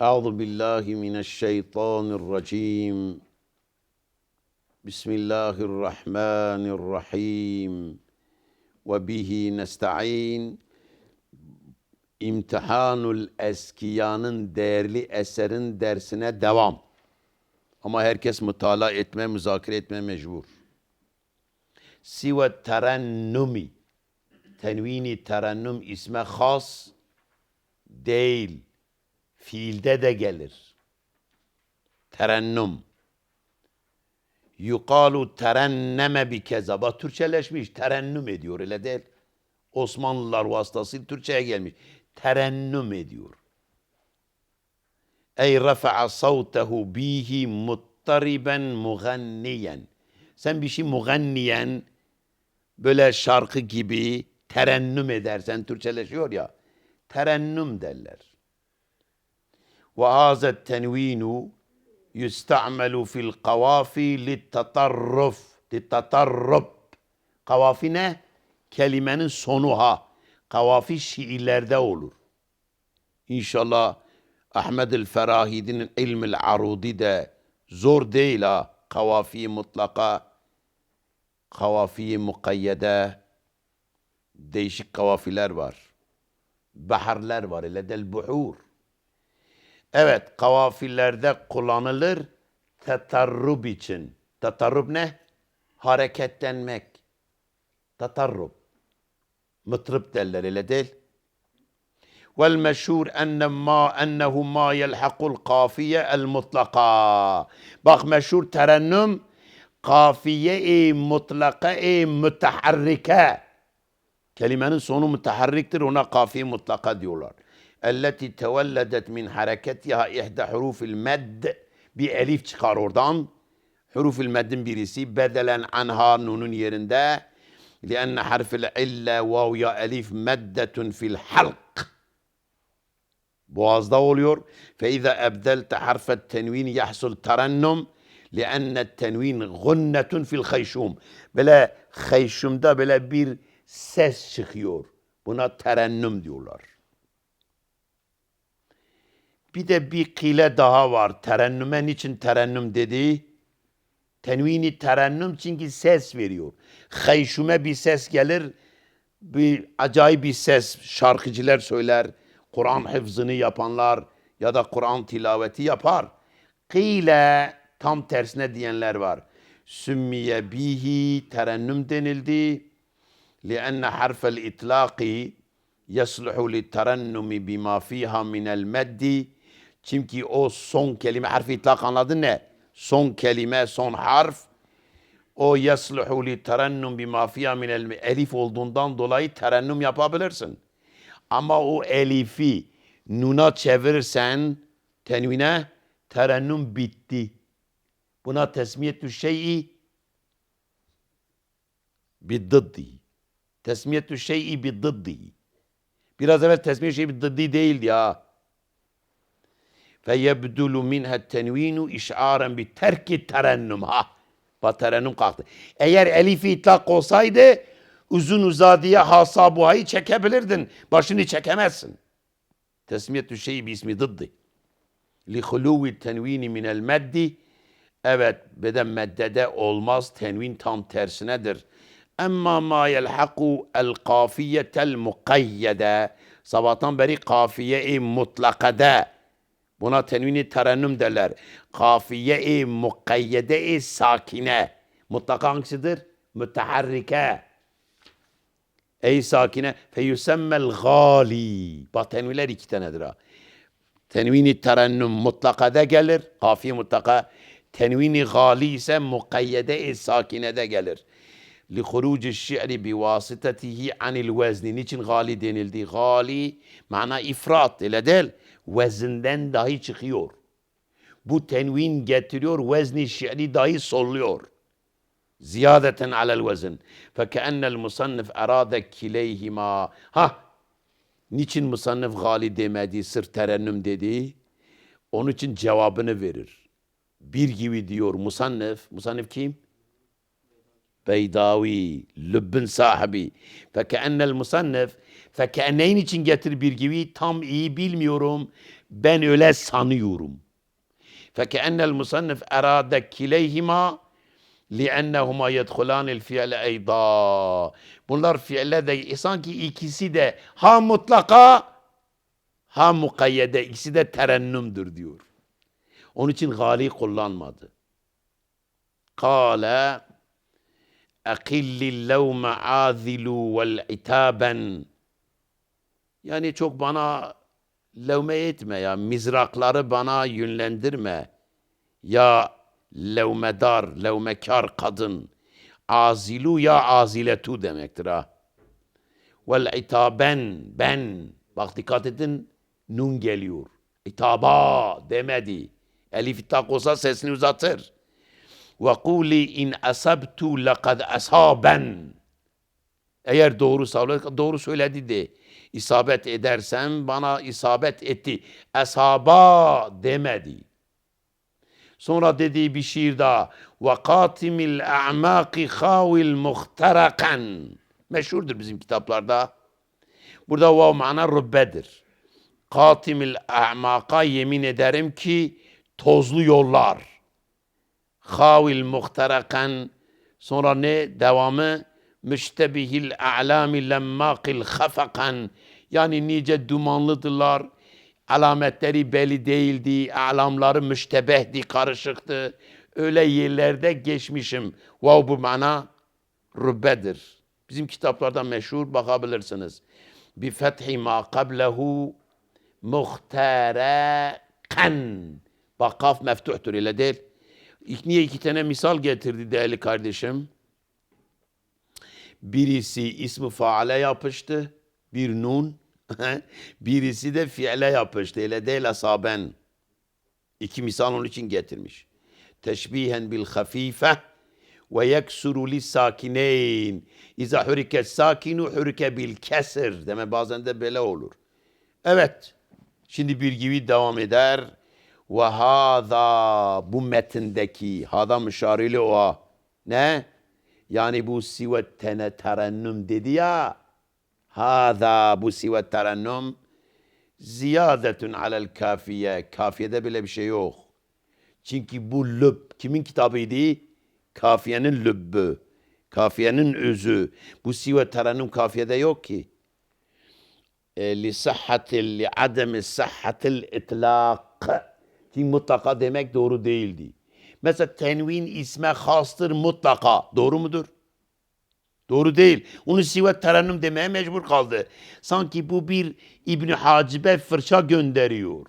أعوذ بالله من الشيطان الرجيم بسم الله الرحمن الرحيم وبه نستعين İmtihanul Eskiyanın değerli eserin dersine devam. Ama herkes mutala etme, müzakere etme mecbur. Sive terennumi. Tenvini terennüm isme has değil. Fiilde de gelir. Terennüm. Yukalu terenneme bi kezaba. Türkçeleşmiş. Terennüm ediyor öyle değil. Osmanlılar vasıtasıyla Türkçe'ye gelmiş. Terennüm ediyor. Ey rafa'a savtehu bihi muttariben muganniyen. Sen bir şey muganniyen böyle şarkı gibi terennüm edersen Türkçeleşiyor ya. Terennüm derler. Hazet tenvinu yusta'melu fil kavafi littatarruf. Littatarruf. Kavafi ne? Kelimenin sonu ha. Kavafi şiirlerde olur. İnşallah Ahmed el Ferahidi'nin ilmil arudi de zor değil ha. Kavafi mutlaka, kavafi mukayyede, değişik kavafiler var. Baharlar var, ile del buhur. Evet, kavafillerde kullanılır tetarrub için. Tetarrub ne? Hareketlenmek. Tetarrub. Mıtrıp derler öyle değil. Vel meşhur enne ma ennehu ma yelhaqul kafiye el mutlaka. Bak meşhur terennüm kafiye-i mutlaka-i müteharrike. Kelimenin sonu müteharriktir ona kafiye mutlaka diyorlar. التي تولدت من حركتها إحدى حروف المد بأليف تشقاروردان حروف المد بيرسي بدلا عنها نون يرندا لأن حرف العلة واو يا أليف مدة في الحلق. بواز دوليور فإذا أبدلت حرف التنوين يحصل ترنم لأن التنوين غنة في الخيشوم. بلا خيشوم دا بلا بير ساس شخيور. بنا ترنم ديولار. Bir de bir kile daha var. Terennüme niçin terennüm dedi? Tenvini terennüm çünkü ses veriyor. Hayşume bir ses gelir. Bir acayip bir ses şarkıcılar söyler. Kur'an hıfzını yapanlar ya da Kur'an tilaveti yapar. Kıyle tam tersine diyenler var. Sümmiye bihi terennüm denildi. لأن حرف الإطلاق يصلح للترنم بما فيها من المد çünkü o son kelime harfi itlak anladın ne? Son kelime, son harf o yasluhu li terennum bima fiha min el elif olduğundan dolayı terennüm yapabilirsin. Ama o elifi nuna çevirirsen tenvine terennüm bitti. Buna tesmiyetü şey'i biddiddi. Tesmiyetü şey'i biddiddi. Biraz evvel tesmiyetü şey'i biddiddi değildi ya feyebdulu minha tenvinu işaren bi terki terennüm. Ha. Bak terennüm kalktı. Eğer elifi itlak olsaydı uzun uzadiye hasabuhayı çekebilirdin. Başını çekemezsin. Tesmiyetü şeyi bi ismi dıddı. Li huluvi tenvini minel meddi. Evet beden meddede olmaz. Tenvin tam tersinedir. Emma ma yelhaku el kafiyetel mukayyede. Sabahtan beri kafiye-i mutlakada Buna tenvini terennüm derler. Kafiye-i mukayyede-i sakine. Mutlaka hangisidir? Müteharrike. Ey sakine. Feyusemmel gali. Bak tenviler iki tanedir ha. Tenvini terennüm mutlakada gelir. Kafiye mutlaka. Tenvini gali ise mukayyede-i sakinede gelir. لخروج الشعر بواسطته عن الوزن. Niçin gali denildi? Gali mana ifrat ile değil. Vezinden dahi çıkıyor. Bu tenvin getiriyor, vezni şiiri dahi solluyor. Ziyadeten alel vezn. Fekennel musannif arade kileyhima. Ha, niçin musannif gali demedi, sır terennüm dedi? Onun için cevabını verir. Bir gibi diyor musannif. Musannif kim? Beydavi, Lübbün sahibi. Fekeennel musannef, fekeen neyin için getir bir gibi tam iyi bilmiyorum. Ben öyle sanıyorum. Fekeennel musannef erade kileyhima li'ennehuma yedhulanil fi'le eyda. Bunlar fiille de sanki ikisi de ha mutlaka ha mukayyede ikisi de terennümdür diyor. Onun için gali kullanmadı. Kale levme azilu vel itaben yani çok bana levme etme ya mizrakları bana yönlendirme. Ya levmedar levmekar kadın azilu ya aziletu demektir ha. Vel itaben ben. Bak dikkat edin nun geliyor. İtaba demedi. Elif itak olsa sesini uzatır ve kuli in asabtu lekad asaben. Eğer doğru doğru söyledi de isabet edersem bana isabet etti. Asaba demedi. Sonra dediği bir şiir daha. Ve katimil a'maki khawil muhtarakan. Meşhurdur bizim kitaplarda. Burada vav mana rübbedir. Katimil a'maka yemin ederim ki tozlu yollar havil muhtarakan sonra ne? Devamı müştebihil a'lami lemmakil hafakan yani nice dumanlıdırlar alametleri belli değildi. Alamları müştebehdi karışıktı. Öyle yerlerde geçmişim. Vav bu mana rübbedir bizim kitaplarda meşhur bakabilirsiniz. Bi fethi ma qablehu muhtarakan bak kaf meftuhtur öyle değil Niye iki tane misal getirdi değerli kardeşim? Birisi ismi faale yapıştı. Bir nun. Birisi de fiile yapıştı. Öyle değil asaben. İki misal onun için getirmiş. Teşbihen bil hafife ve yeksuru lis sakineyn. İza hurike sakinu hurike bil kesir. Deme bazen de böyle olur. Evet. Şimdi bir gibi devam eder. Ve hâzâ bu metindeki hâzâ müşarili o ne? Yani bu sivet tene terennüm dedi ya. Hâzâ bu sivet terennüm ziyadetun alel kafiye. Kafiyede bile bir şey yok. Çünkü bu lüb kimin kitabıydı? Kafiyenin lübbü. Kafiyenin özü. Bu sivet terennüm kafiyede yok ki. E, li sahhatil, li ademi sahhatil itlaq. Ki mutlaka demek doğru değildi. Mesela tenvin isme hastır mutlaka. Doğru mudur? Doğru değil. Onu sivet terennüm demeye mecbur kaldı. Sanki bu bir İbn Hacibe fırça gönderiyor.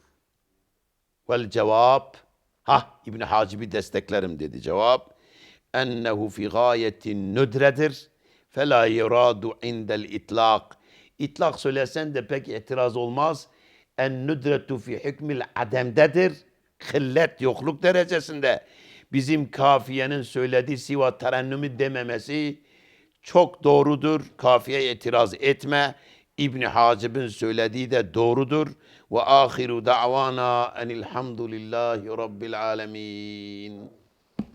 Vel cevap ha İbn Hacib'i desteklerim dedi cevap. Ennehu fi gayetin nüdredir. Fela yuradu indel itlak. İtlak söylesen de pek itiraz olmaz. En nüdretu fi hükmil ademdedir hillet yokluk derecesinde bizim kafiyenin söylediği siva terennümü dememesi çok doğrudur. Kafiye itiraz etme. İbn Hacib'in söylediği de doğrudur. Ve ahiru da'vana enilhamdülillahi rabbil alemin.